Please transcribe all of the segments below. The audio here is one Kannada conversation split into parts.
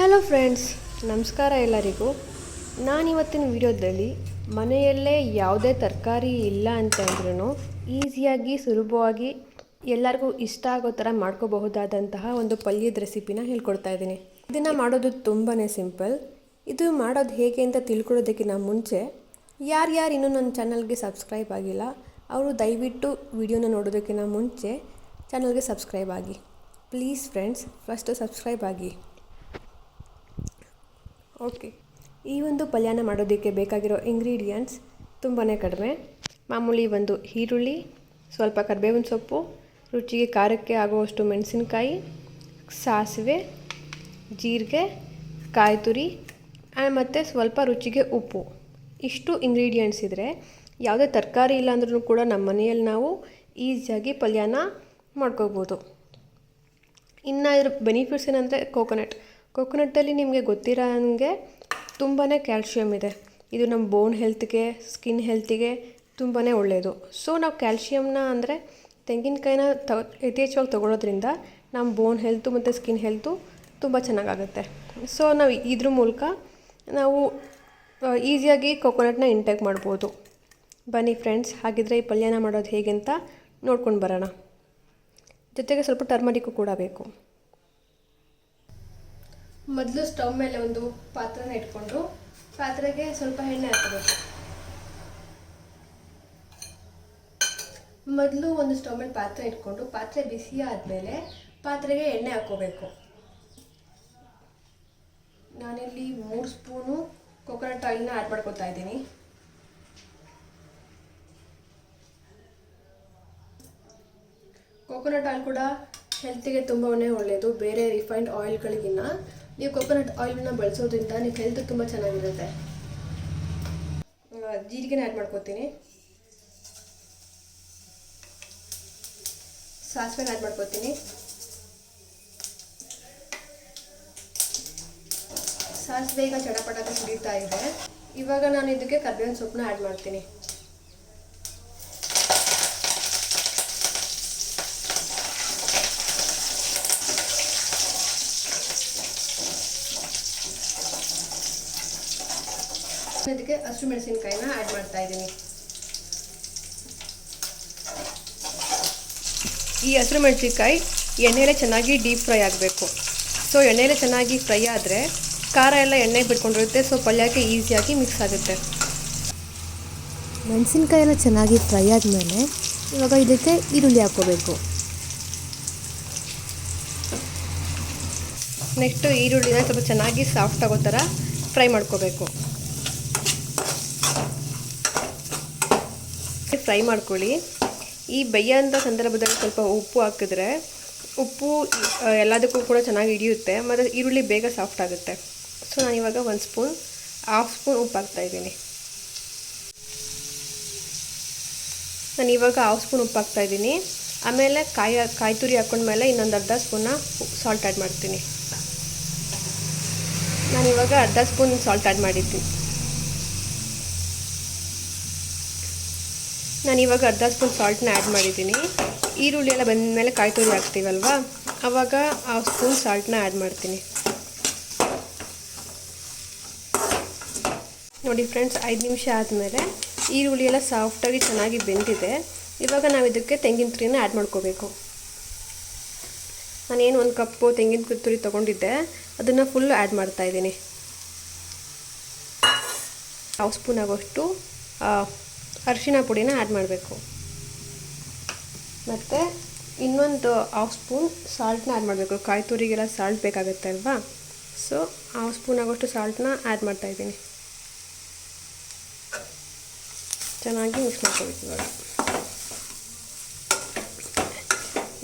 ಹಲೋ ಫ್ರೆಂಡ್ಸ್ ನಮಸ್ಕಾರ ಎಲ್ಲರಿಗೂ. ನಾನಿವತ್ತಿನ ವಿಡಿಯೋದಲ್ಲಿ ಮನೆಯಲ್ಲೇ ಯಾವುದೇ ತರಕಾರಿ ಇಲ್ಲ ಅಂತಂದ್ರೂ ಈಸಿಯಾಗಿ, ಸುಲಭವಾಗಿ ಎಲ್ಲರಿಗೂ ಇಷ್ಟ ಆಗೋ ಥರ ಮಾಡ್ಕೋಬಹುದಾದಂತಹ ಒಂದು ಪಲ್ಯದ ರೆಸಿಪಿನ ಹೇಳ್ಕೊಡ್ತಾ ಇದ್ದೀನಿ. ಇದನ್ನು ಮಾಡೋದು ತುಂಬಾ ಸಿಂಪಲ್. ಇದು ಮಾಡೋದು ಹೇಗೆ ಅಂತ ತಿಳ್ಕೊಳ್ಳೋದಕ್ಕಿಂತ ಮುಂಚೆ ಯಾರ್ಯಾರು ಇನ್ನೂ ನನ್ನ ಚಾನಲ್ಗೆ ಸಬ್ಸ್ಕ್ರೈಬ್ ಆಗಿಲ್ಲ, ಅವರು ದಯವಿಟ್ಟು ವಿಡಿಯೋನ ನೋಡೋದಕ್ಕಿಂತ ಮುಂಚೆ ಚಾನಲ್ಗೆ ಸಬ್ಸ್ಕ್ರೈಬ್ ಆಗಿ. ಪ್ಲೀಸ್ ಫ್ರೆಂಡ್ಸ್, ಫಸ್ಟು ಸಬ್ಸ್ಕ್ರೈಬ್ ಆಗಿ. ಓಕೆ. ಈ ಒಂದು ಪಲ್ಯನ ಮಾಡೋದಕ್ಕೆ ಬೇಕಾಗಿರೋ ಇಂಗ್ರೀಡಿಯೆಂಟ್ಸ್ ತುಂಬಾ ಕಡಿಮೆ. ಮಾಮೂಲಿ ಒಂದು ಈರುಳ್ಳಿ, ಸ್ವಲ್ಪ ಕರಿಬೇವಿನ ಸೊಪ್ಪು, ರುಚಿಗೆ ಖಾರಕ್ಕೆ ಆಗುವಷ್ಟು ಮೆಣಸಿನಕಾಯಿ, ಸಾಸಿವೆ, ಜೀರಿಗೆ ಕಾಯಿ ತುರಿ ಮತ್ತು ಸ್ವಲ್ಪ ರುಚಿಗೆ ಉಪ್ಪು. ಇಷ್ಟು ಇಂಗ್ರೀಡಿಯೆಂಟ್ಸ್ ಇದ್ದರೆ ಯಾವುದೇ ತರಕಾರಿ ಇಲ್ಲ ಅಂದ್ರೂ ಕೂಡ ನಮ್ಮ ಮನೆಯಲ್ಲಿ ನಾವು ಈಸಿಯಾಗಿ ಪಲ್ಯನ ಮಾಡ್ಕೋಬೋದು ಇನ್ನು ಇದ್ರ ಬೆನಿಫಿಟ್ಸ್ ಏನಂದರೆ ಕೋಕೋನಟ್ ಕೋಕೋನಟ್ಟಲ್ಲಿ ನಿಮಗೆ ಗೊತ್ತಿರೋ ಹಂಗೆ ತುಂಬಾ ಕ್ಯಾಲ್ಶಿಯಮ್ ಇದೆ. ಇದು ನಮ್ಮ ಬೋನ್ ಹೆಲ್ತ್ಗೆ ಸ್ಕಿನ್ ಹೆಲ್ತಿಗೆ ತುಂಬಾ ಒಳ್ಳೆಯದು ಸೊ ನಾವು ಕ್ಯಾಲ್ಶಿಯಮ್ನ ಅಂದರೆ ತೆಂಗಿನಕಾಯಿನ ತ ಯಥೇಚ್ಛವಾಗಿ ತೊಗೊಳೋದ್ರಿಂದ ನಮ್ಮ ಬೋನ್ ಹೆಲ್ತು ಮತ್ತು ಸ್ಕಿನ್ ಹೆಲ್ತು ತುಂಬ ಚೆನ್ನಾಗಾಗುತ್ತೆ. ಸೊ ನಾವು ಇದ್ರ ಮೂಲಕ ನಾವು ಈಸಿಯಾಗಿ ಕೊಕೊನಟ್ನ ಇಂಟೇಕ್ ಮಾಡ್ಬೋದು. ಬನ್ನಿ ಫ್ರೆಂಡ್ಸ್ ಹಾಗಿದ್ರೆ ಈ ಪಲ್ಯನ ಮಾಡೋದು ಹೇಗೆ ಅಂತ ನೋಡ್ಕೊಂಡು ಬರೋಣ. ಜೊತೆಗೆ ಸ್ವಲ್ಪ ಟರ್ಮರಿಕ್ಕು ಕೂಡ ಬೇಕು. ಮೊದಲು ಸ್ಟವ್ ಮೇಲೆ ಒಂದು ಪಾತ್ರೆನ ಇಟ್ಕೊಂಡು ಪಾತ್ರೆಗೆ ಸ್ವಲ್ಪ ಎಣ್ಣೆ ಹಾಕಬೇಕು. ಮೊದಲು ಒಂದು ಸ್ಟವ್ ಮೇಲೆ ಪಾತ್ರೆ ಇಟ್ಕೊಂಡು ಪಾತ್ರೆ ಬಿಸಿ ಆದಮೇಲೆ ಪಾತ್ರೆಗೆ ಎಣ್ಣೆ ಹಾಕೋಬೇಕು ನಾನಿಲ್ಲಿ ಮೂರು ಸ್ಪೂನು ಕೊಕೊನಟ್ ಆಯಿಲ್ನ ಆ್ಯಡ್ ಮಾಡ್ಕೊತಾ ಇದ್ದೀನಿ. ಕೊಕೊನಟ್ ಆಯಿಲ್ ಕೂಡ ಹೆಲ್ತಿಗೆ ತುಂಬಾ ಒಳ್ಳೆಯದು ಬೇರೆ ರಿಫೈನ್ಡ್ ಆಯಿಲ್ಗಳಿಗಿನ್ನ ನೀವು ಕೊಕೊನಟ್ ಆಯಿಲ್ನ ಬಳಸೋದ್ರಿಂದ ನಿಮ್ಮ ಹೆಲ್ತ್ ತುಂಬ ಚೆನ್ನಾಗಿರುತ್ತೆ. ಜೀರಿಗೆನ ಆ್ಯಡ್ ಮಾಡ್ಕೊತೀನಿ. ಸಾಸಿವೆನ ಆ್ಯಡ್ ಮಾಡ್ಕೊತೀನಿ. ಸಾಸಿವೆ ಈಗ ಚಟಪಟಾಕ ಸುರಿತಾ ಇದೆ. ಇವಾಗ ನಾನು ಇದಕ್ಕೆ ಕರ್ಬೇವಿನ ಸೊಪ್ಪನ್ನ ಆ್ಯಡ್ ಮಾಡ್ತೀನಿ. ಇದಕ್ಕೆ ಹಸಿರು ಮೆಣಸಿನ್ಕಾಯಿನ ಆ್ಯಡ್ ಮಾಡ್ತಾ ಇದ್ದೀನಿ. ಈ ಹಸಿರು ಮೆಣಸಿನ್ಕಾಯಿ ಎಣ್ಣೆಲೆ ಚೆನ್ನಾಗಿ ಡೀಪ್ ಫ್ರೈ ಆಗಬೇಕು. ಸೊ ಎಣ್ಣೆಲೆ ಚೆನ್ನಾಗಿ ಫ್ರೈ ಆದರೆ ಖಾರ ಎಲ್ಲ ಎಣ್ಣೆಗೆ ಬಿಟ್ಕೊಂಡಿರುತ್ತೆ. ಸೊ ಪಲ್ಯಕ್ಕೆ ಈಸಿಯಾಗಿ ಮಿಕ್ಸ್ ಆಗುತ್ತೆ. ಮೆಣಸಿನ್ಕಾಯಿ ಎಲ್ಲ ಚೆನ್ನಾಗಿ ಫ್ರೈ ಆದಮೇಲೆ ಇವಾಗ ಇದಕ್ಕೆ ಈರುಳ್ಳಿ ಹಾಕ್ಕೋಬೇಕು. ನೆಕ್ಸ್ಟು ಈರುಳ್ಳಿನ ಸ್ವಲ್ಪ ಚೆನ್ನಾಗಿ ಸಾಫ್ಟ್ ಆಗೋ ಥರ ಫ್ರೈ ಮಾಡ್ಕೋಬೇಕು. ಫ್ರೈ ಮಾಡ್ಕೊಳ್ಳಿ. ಈ ಬೇಯೋಂಥ ಸಂದರ್ಭದಲ್ಲಿ ಸ್ವಲ್ಪ ಉಪ್ಪು ಹಾಕಿದ್ರೆ ಉಪ್ಪು ಎಲ್ಲದಕ್ಕೂ ಕೂಡ ಚೆನ್ನಾಗಿ ಹಿಡಿಯುತ್ತೆ. ಮತ್ತು ಈರುಳ್ಳಿ ಬೇಗ ಸಾಫ್ಟ್ ಆಗುತ್ತೆ. ಸೊ ನಾನು ಇವಾಗ ಒಂದು ಸ್ಪೂನ್ ಹಾಫ್ ಸ್ಪೂನ್ ಉಪ್ಪು ಹಾಕ್ತಾಯಿದ್ದೀನಿ ನಾನು ಇವಾಗ ಹಾಫ್ ಸ್ಪೂನ್ ಉಪ್ಪು ಹಾಕ್ತಾಯಿದ್ದೀನಿ ಆಮೇಲೆ ಕಾಯಿ ಕಾಯಿ ತುರಿ ಹಾಕೊಂಡ್ಮೇಲೆ ಇನ್ನೊಂದು ಅರ್ಧ ಸ್ಪೂನ ಸಾಲ್ಟ್ ಆ್ಯಡ್ ಮಾಡ್ತೀನಿ. ನಾನು ಇವಾಗ ಅರ್ಧ ಸ್ಪೂನ್ ಸಾಲ್ಟ್ ಆ್ಯಡ್ ಮಾಡಿದ್ದೀನಿ ನಾನು ಇವಾಗ ಅರ್ಧ ಸ್ಪೂನ್ ಸಾಲ್ಟನ್ನ ಆ್ಯಡ್ ಮಾಡಿದ್ದೀನಿ. ಈರುಳ್ಳಿ ಎಲ್ಲ ಬಂದಮೇಲೆ ಕಾಯಿ ತುರಿ ಹಾಕ್ತೀವಲ್ವ? ಆವಾಗ ಆ ಸ್ಪೂನ್ ಸಾಲ್ಟನ್ನ ಆ್ಯಡ್ ಮಾಡ್ತೀನಿ. ನೋಡಿ ಫ್ರೆಂಡ್ಸ್ ಐದು ನಿಮಿಷ ಆದಮೇಲೆ ಈರುಳ್ಳಿ ಎಲ್ಲ ಸಾಫ್ಟಾಗಿ ಚೆನ್ನಾಗಿ ಬೆಂದಿದೆ. ಇವಾಗ ನಾವು ಇದಕ್ಕೆ ತೆಂಗಿನ ತುರಿನ ಆ್ಯಡ್ ಮಾಡ್ಕೋಬೇಕು. ನಾನೇನು ಒಂದು ಕಪ್ಪು ತೆಂಗಿನ ತುರಿ ತೊಗೊಂಡಿದ್ದೆ. ಅದನ್ನು ಫುಲ್ಲು ಆ್ಯಡ್ ಮಾಡ್ತಾಯಿದ್ದೀನಿ ಹಾಫ್ ಸ್ಪೂನ್ ಆಗೋಷ್ಟು ಅರಿಶಿನ ಪುಡಿನ ಆ್ಯಡ್ ಮಾಡಬೇಕು. ಮತ್ತು ಇನ್ನೊಂದು ಹಾಫ್ ಸ್ಪೂನ್ ಸಾಲ್ಟ್ನ ಆ್ಯಡ್ ಮಾಡಬೇಕು. ಕಾಯಿ ತುರಿಗೆಲ್ಲ ಸಾಲ್ಟ್ ಬೇಕಾಗುತ್ತೆ ಅಲ್ವಾ? ಸೊ ಹಾಫ್ ಸ್ಪೂನ್ ಆಗೋಷ್ಟು ಸಾಲ್ಟ್ನ ಆ್ಯಡ್ ಮಾಡ್ತಾಯಿದ್ದೀನಿ ಚೆನ್ನಾಗಿ ಮಿಕ್ಸ್ ಮಾಡ್ಕೋಬೇಕು ಇವಾಗ.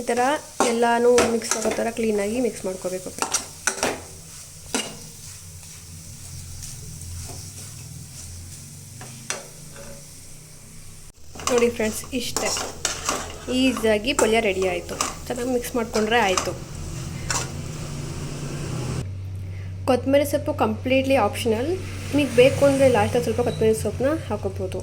ಈ ಥರ ಎಲ್ಲನೂ ಮಿಕ್ಸ್ ಆಗೋ ಥರ ಕ್ಲೀನಾಗಿ ಮಿಕ್ಸ್ ಮಾಡ್ಕೋಬೇಕು. ನೋಡಿ ಫ್ರೆಂಡ್ಸ್ ಇಷ್ಟೇ. ಈಸಿಯಾಗಿ ಪಲ್ಯ ರೆಡಿ ಆಯಿತು. ಚೆನ್ನಾಗಿ ಮಿಕ್ಸ್ ಮಾಡಿಕೊಂಡ್ರೆ ಆಯಿತು. ಕೊತ್ತಂಬರಿ ಸೊಪ್ಪು ಕಂಪ್ಲೀಟ್ಲಿ ಆಪ್ಷನಲ್ ನಿಮಗೆ ಬೇಕು ಅಂದರೆ ಲಾಸ್ಟಲ್ಲಿ ಸ್ವಲ್ಪ ಕೊತ್ತಂಬರಿ ಸೊಪ್ಪನ್ನ ಹಾಕೋಬೋದು.